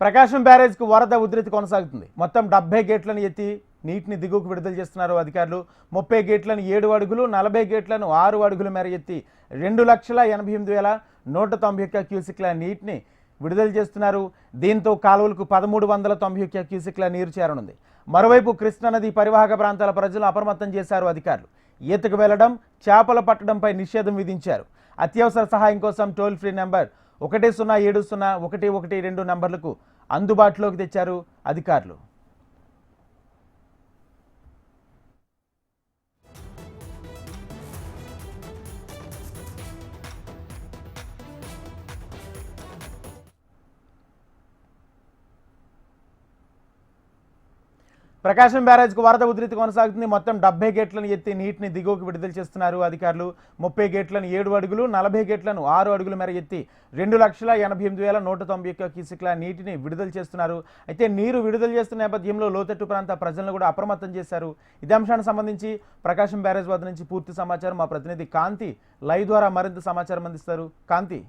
ప్రకాశం బ్యారేజ్కు వరద ఉధృతి కొనసాగుతుంది. మొత్తం డెబ్బై గేట్లను ఎత్తి నీటిని దిగువకు విడుదల చేస్తున్నారు అధికారులు. ముప్పై గేట్లను ఏడు అడుగులు నలభై గేట్లను ఆరు అడుగుల మేర ఎత్తి రెండు లక్షల ఎనభై ఎనిమిది వేల నూట తొంభై ఒక్క క్యూసిక్ల నీటిని విడుదల చేస్తున్నారు. దీంతో కాలువలకు పదమూడు వందల తొంభై ఒక్క క్యూసిక్ల నీరు చేరనుంది. మరోవైపు కృష్ణానది పరివాహక ప్రాంతాల ప్రజలు అప్రమత్తం చేశారు అధికారులు. ఈతకు వెళ్ళడం చేపలు పట్టడంపై నిషేధం విధించారు. అత్యవసర సహాయం కోసం టోల్ ఫ్రీ నెంబర్ ఒకటి సున్నా ఏడు సున్నా ఒకటి ఒకటి రెండు నంబర్లకు అందుబాటులోకి తెచ్చారు అధికారులు. ప్రకాశం బ్యారేజ్కు వరద ఉధృతి కొనసాగుతుంది. మొత్తం డెబ్బై గేట్లను ఎత్తి నీటిని దిగువకు విడుదల చేస్తున్నారు అధికారులు. ముప్పై గేట్లను ఏడు అడుగులు నలభై గేట్లను ఆరు అడుగుల మేర ఎత్తి రెండు లక్షల ఎనభై ఎనిమిది వేల నూట తొంభై ఒక్క క్యూసిక్ల నీటిని విడుదల చేస్తున్నారు. అయితే నీరు విడుదల చేస్తున్న నేపథ్యంలో లోతట్టు ప్రాంత ప్రజలను కూడా అప్రమత్తం చేశారు. ఇదే అంశానికి సంబంధించి ప్రకాశం బ్యారేజ్ వద్ద నుంచి పూర్తి సమాచారం మా ప్రతినిధి కాంతి లైవ్ ద్వారా మరింత సమాచారం అందిస్తారు. కాంతి.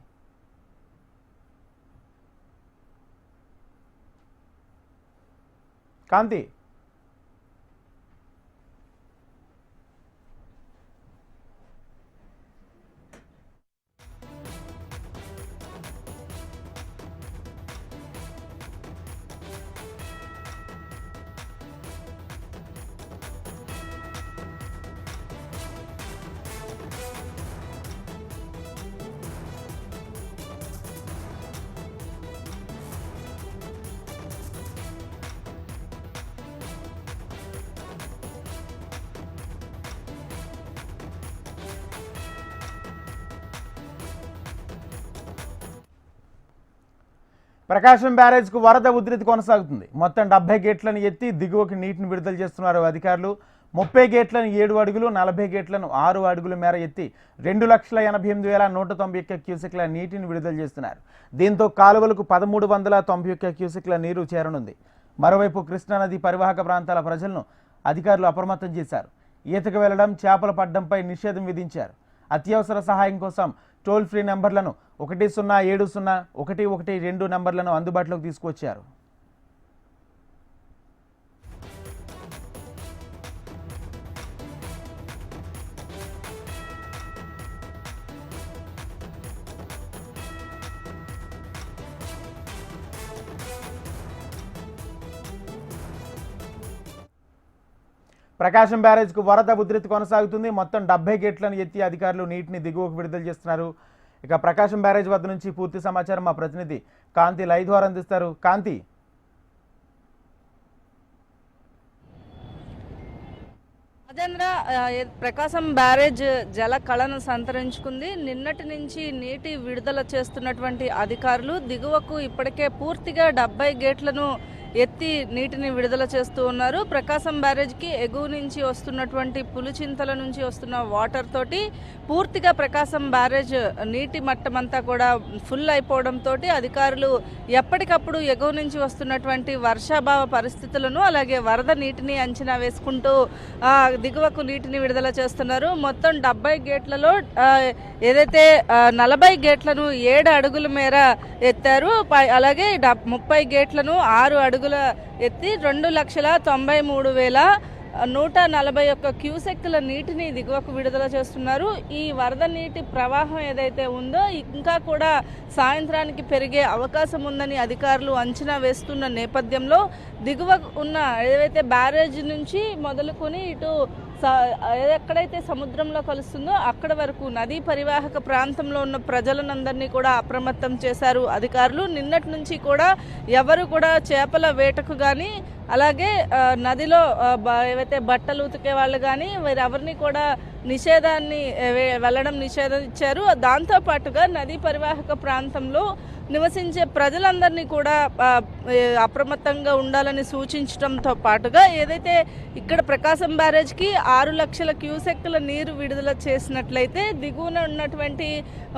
కాంతి. ప్రకాశం బ్యారేజ్కు వరద ఉధృతి కొనసాగుతుంది. మొత్తం డెబ్బై గేట్లను ఎత్తి దిగువకి నీటిని విడుదల చేస్తున్నారు అధికారులు. ముప్పై గేట్లను ఏడు అడుగులు నలభై గేట్లను ఆరు అడుగుల మేర ఎత్తి రెండు లక్షల ఎనభై ఎనిమిది వేల నూట తొంభై ఒక్క క్యూసెక్ల నీటిని విడుదల చేస్తున్నారు. దీంతో కాలువలకు పదమూడు వందల తొంభై ఒక్క క్యూసెక్ల నీరు చేరనుంది. మరోవైపు కృష్ణానది పరివాహక ప్రాంతాల ప్రజలను అధికారులు అప్రమత్తం చేశారు. ఈతకు వెళ్ళడం చేపలు పడ్డంపై నిషేధం విధించారు. అత్యవసర సహాయం కోసం టోల్ ఫ్రీ నెంబర్లను ఒకటి సున్నా ఏడు సున్నా ఒకటి ఒకటి రెండు నెంబర్లను అందుబాటులోకి తీసుకొచ్చారు ప్రకాశం బ్యారేజ్కు వరద ఉధృతి కొనసాగుతుంది. మొత్తం డెబ్బై గేట్లను ఎత్తి అధికారులు నీటిని దిగువకు విడుదల చేస్తున్నారు. ఇక ప్రకాశం బ్యారేజ్ వద్ద నుంచి పూర్తి సమాచారం మా ప్రతినిధి కాంతి లై ద్వారా అందిస్తారు. కాంతి. రాజేంద్ర ప్రకాశం బ్యారేజ్ జల కళను సంతరించుకుంది. నిన్నటి నుంచి నీటి విడుదల చేస్తున్నటువంటి అధికారులు దిగువకు ఇప్పటికే పూర్తిగా డెబ్బై గేట్లను ఎత్తి నీటిని విడుదల చేస్తూ ఉన్నారు. ప్రకాశం బ్యారేజ్కి ఎగువ నుంచి వస్తున్నటువంటి పులిచింతల నుంచి వస్తున్న వాటర్ తోటి పూర్తిగా ప్రకాశం బ్యారేజ్ నీటి మట్టం అంతా కూడా ఫుల్ అయిపోవడంతో అధికారులు ఎప్పటికప్పుడు ఎగువ నుంచి వస్తున్నటువంటి వర్షాభావ పరిస్థితులను అలాగే వరద నీటిని అంచనా వేసుకుంటూ దిగువకు నీటిని విడుదల చేస్తున్నారు. మొత్తం డెబ్బై గేట్లలో ఏదైతే నలభై గేట్లను ఏడు అడుగుల మేర ఎత్తారు. పై- అలాగే డబ్- ముప్పై గేట్లను ఆరు అడుగులు ఎత్తి రెండు లక్షల తొంభై మూడు వేల నూట నలభై ఒక్క క్యూసెక్కుల నీటిని దిగువకు విడుదల చేస్తున్నారు. ఈ వరద నీటి ప్రవాహం ఏదైతే ఉందో ఇంకా కూడా సాయంత్రానికి పెరిగే అవకాశం ఉందని అధికారులు అంచనా వేస్తున్న నేపథ్యంలో దిగువ ఉన్న ఏదైతే బ్యారేజ్ నుంచి మొదలుకొని ఇటు ఎక్కడైతే సముద్రంలో కలుస్తుందో అక్కడ వరకు నదీ పరివాహక ప్రాంతంలో ఉన్న ప్రజలనందరినీ కూడా అప్రమత్తం చేశారు అధికారులు. నిన్నటి నుంచి కూడా ఎవరు కూడా చేపల వేటకు కానీ అలాగే నదిలో బ- ఏవైతే బట్టలు ఉతికే వాళ్ళు కానీ ఎవరిని కూడా నిషేధాన్ని వెళ్ళడం నిషేధం ఇచ్చారు. దాంతో పాటుగా నదీ పరివాహక ప్రాంతంలో నివసించే ప్రజలందరినీ కూడా అప్రమత్తంగా ఉండాలని సూచించడంతో పాటుగా ఏదైతే ఇక్కడ ప్రకాశం బ్యారేజ్కి ఆరు లక్షల క్యూసెక్కుల నీరు విడుదల చేసినట్లయితే దిగువన ఉన్నటువంటి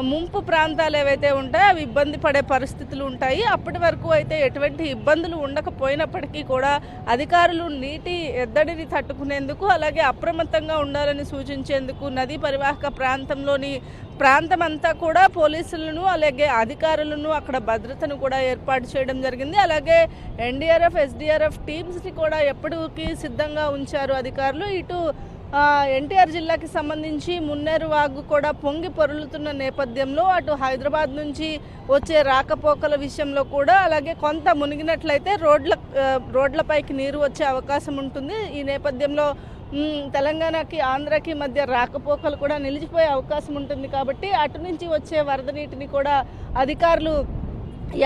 ముంపు ప్రాంతాలు ఏవైతే ఉంటాయో అవి ఇబ్బంది పడే పరిస్థితులు ఉంటాయి. అప్పటి వరకు అయితే ఎటువంటి ఇబ్బందులు ఉండకపోయినప్పటికీ కూడా అధికారులు నీటి ఎద్దడిని తట్టుకునేందుకు అలాగే అప్రమత్తంగా ఉండాలని సూచించేందుకు నదీ పరివాహక ప్రాంతంలోని ప్రాంతం అంతా కూడా పోలీసులను అలాగే అధికారులను అక్కడ భద్రతను కూడా ఏర్పాటు చేయడం జరిగింది. అలాగే ఎన్డీఆర్ఎఫ్ ఎస్డీఆర్ఎఫ్ టీమ్స్ని కూడా ఎప్పటికీ సిద్ధంగా ఉంచారు అధికారులు. ఇటు ఎన్టీఆర్ జిల్లాకి సంబంధించి మున్నేరు వాగు కూడా పొంగి పొరులుతున్న నేపథ్యంలో అటు హైదరాబాద్ నుంచి వచ్చే రాకపోకల విషయంలో కూడా అలాగే కొంత మునిగినట్లయితే రోడ్ల రోడ్లపైకి నీరు వచ్చే అవకాశం ఉంటుంది. ఈ నేపథ్యంలో తెలంగాణకి ఆంధ్రకి మధ్య రాకపోకలు కూడా నిలిచిపోయే అవకాశం ఉంటుంది కాబట్టి అటు నుంచి వచ్చే వరద నీటిని కూడా అధికారులు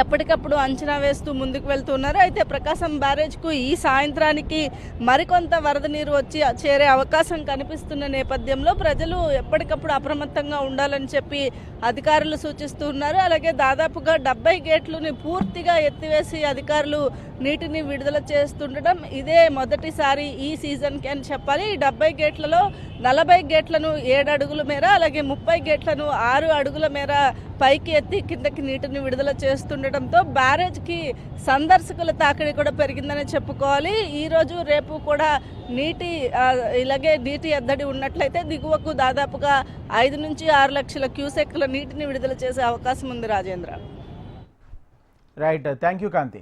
ఎప్పటికప్పుడు అంచనా వేస్తూ ముందుకు వెళ్తున్నారు. అయితే ప్రకాశం బ్యారేజ్కు ఈ సాయంత్రానికి మరికొంత వరద నీరు వచ్చి చేరే అవకాశం కనిపిస్తున్న నేపథ్యంలో ప్రజలు ఎప్పటికప్పుడు అప్రమత్తంగా ఉండాలని చెప్పి అధికారులు సూచిస్తున్నారు. అలాగే దాదాపుగా డెబ్బై గేట్లని పూర్తిగా ఎత్తివేసి అధికారులు నీటిని విడుదల చేస్తుండడం ఇదే మొదటిసారి ఈ సీజన్కి అని చెప్పాలి. ఈ డెబ్బై గేట్లలో నలభై గేట్లను ఏడు అడుగుల మేర అలాగే ముప్పై గేట్లను ఆరు అడుగుల మేర పైకి ఎత్తి కిందకి నీటిని విడుదల చేస్తూ చేస్తుండటంతో బ్యారేజ్కి సందర్శకుల తాకిడి కూడా పెరిగిందని చెప్పుకోవాలి. ఈ రోజు రేపు కూడా నీటి ఇలాగే నీటి ఎద్దడి ఉన్నట్లయితే దిగువకు దాదాపుగా ఐదు నుంచి ఆరు లక్షల క్యూసెక్ల నీటిని విడుదల చేసే అవకాశం ఉంది Rajendra. Right thank you Kanthi